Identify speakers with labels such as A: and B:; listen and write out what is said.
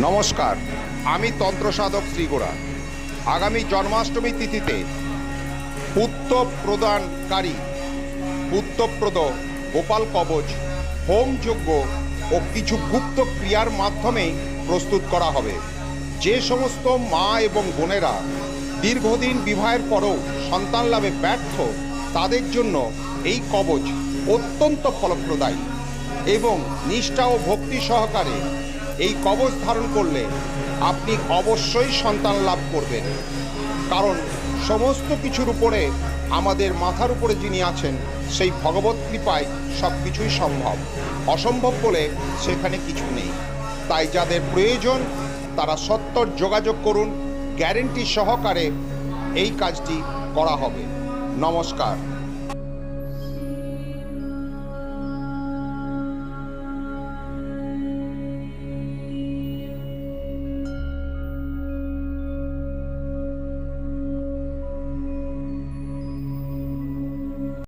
A: নমস্কার, আমি তন্ত্র সাধক শ্রীগোড়া। আগামী জন্মাষ্টমী তিথিতে পুত্র প্রদানকারী পুত্রপ্রদ গোপাল কবচ, হোম যজ্ঞ ও কিছু গুপ্ত ক্রিয়ার মাধ্যমে প্রস্তুত করা হবে। যে সমস্ত মা এবং বোনেরা দীর্ঘদিন বিবাহের পরও সন্তান লাভে ব্যর্থ, তাদের জন্য এই কবচ অত্যন্ত ফলপ্রদায়ী এবং নিষ্ঠা ও ভক্তি সহকারে এই কবচ ধারণ করলে আপনি অবশ্যই সন্তান লাভ করবেন। কারণ সমস্ত কিছুর উপরে আমাদের মাথার উপরে যিনি আছেন, সেই ভগবত কৃপায় সব কিছুই সম্ভব। অসম্ভব বলে সেখানে কিছু নেই। তাই যাদের প্রয়োজন, তারা সত্তর যোগাযোগ করুন। গ্যারেন্টি সহকারে এই কাজটি করা হবে। নমস্কার।